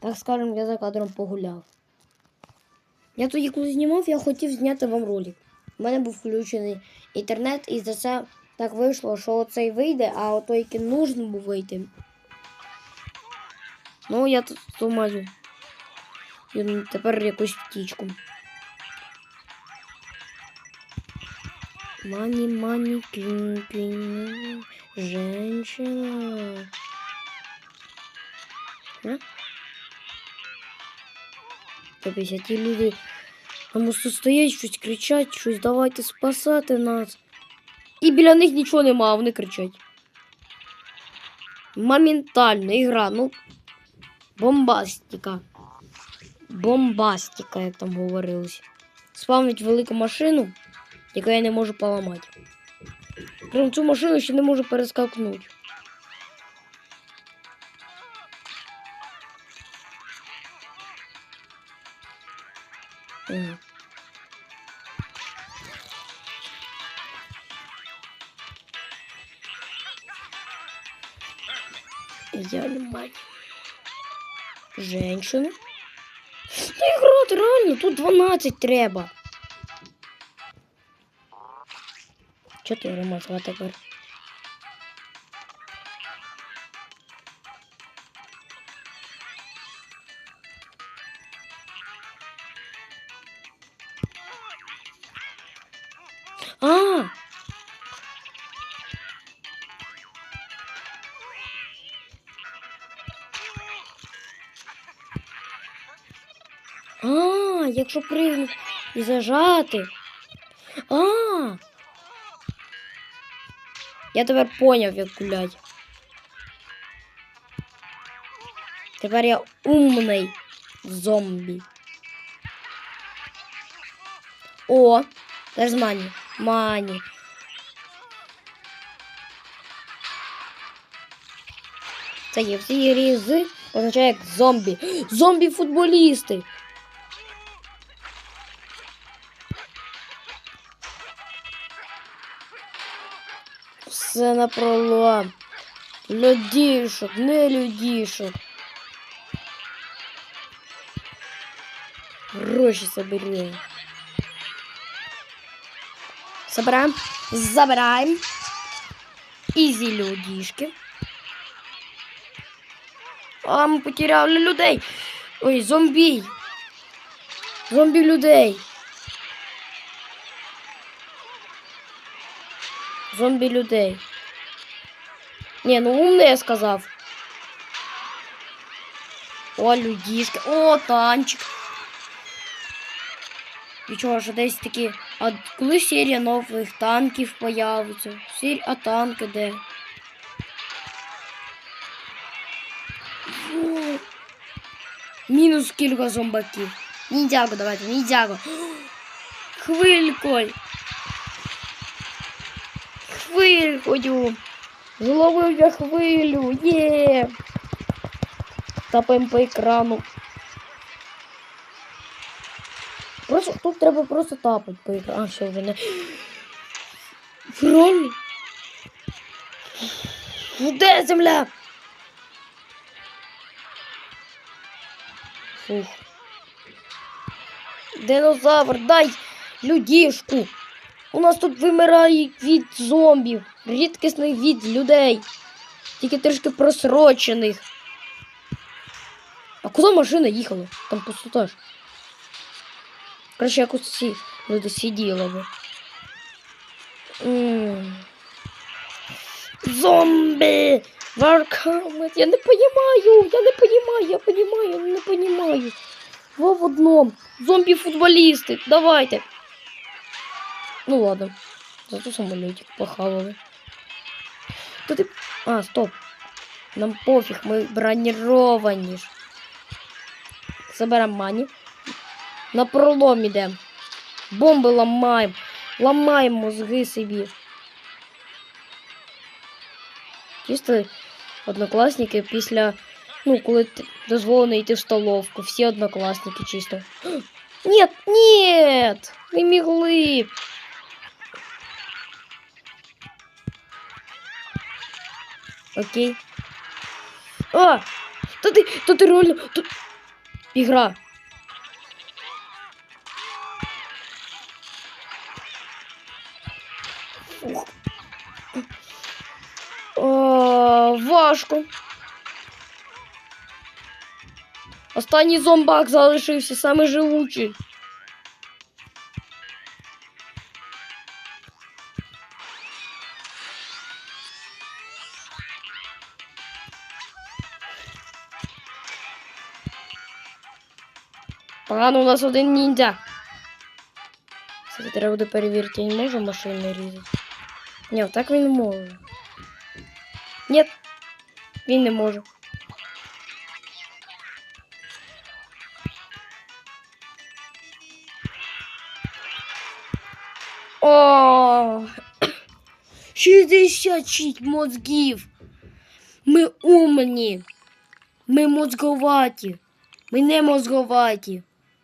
так скажем, я за кадром погуляв. Я тоді, коли знімав, я хотів зняти вам ролик. У мене був включений інтернет, і за це так вийшло, що оцей вийде, а отой, який нужно був вийти. Ну, я тут думаю. І тепер якусь птічку. Мані, мані, кін, кін, женщина. 150 і люди там тут стоять, щось кричать, щось давайте спасати нас. І біля них нічого нема, а вони кричать. Моментально ігра, ну. Бомбастика. Бомбастика, як там говорилось. Спавнить велику машину, яку я не можу поламати. Прям цю машину ще не можу перескакнути. Ага. Я мать. Женщина. Та грати реально, тут 12 треба. Чотири можна тепер. А, якщо пригнути і зажати. А. Я тепер поняв, як гулять. Тепер я умний зомбі. О, теж мані. Мані. Це є всі грі з означає як зомбі. Зомбі-футболісти. Все на пролом. Людішок, не людішок. Гроші соберем. Собираем. Забираем. Ізі людішки. А, ми потеряли людей. Ой, зомбі. Зомбі людей. Зомбі людей. Ні, ну умне я сказав. О, людішки. О, танчик. І чого ж десь такі. А коли серія нових танків появиться? Сер... А танки де? О, Мінус кілька зомбаків. Ніндзяго, давайте, ніндзяго. Хвилькою. Хвилькою. Зловив я хвилю. Є. Тапаємо по екрану. Просто тут треба просто тапати по екрану. А, все, вже не. Реально? Де земля? Фух. Динозавр, дай людішку. У нас тут вимирає від зомбів, рідкісний від людей. Тільки трішки просрочених. А куди машина їхала? Там пустота ж. Краще якось ці люди сиділи би. М. Зомбі! Варкамет! Я не понимаю! Я не понимаю, я понимаю, я не понимаю. Во в одном. Зомбі-футболісти. Давайте. Ну ладно. Зато самолетик похавали. Та ти... А, стоп. Нам пофіг, ми броніровані ж. Мані. На пролом ідемо. Бомби ламаємо. Ламаємо мозги собі. Чисто однокласники після. Ну, коли дозволено йти в столовку. Всі однокласники чисто. Нет, нет! Не могли. Окей. О! Та ти, та ти реально. Та... Ігра. О, важко. Останній зомбак залишився, саме живучий. Погано, у нас один ніндзя. Кстати, треба буде перевірити, він може машини різати. Ні, так він може. Ні, він не може. О, 66 мозгів. Ми умні. Ми мозговаті. Ми не мозговаті.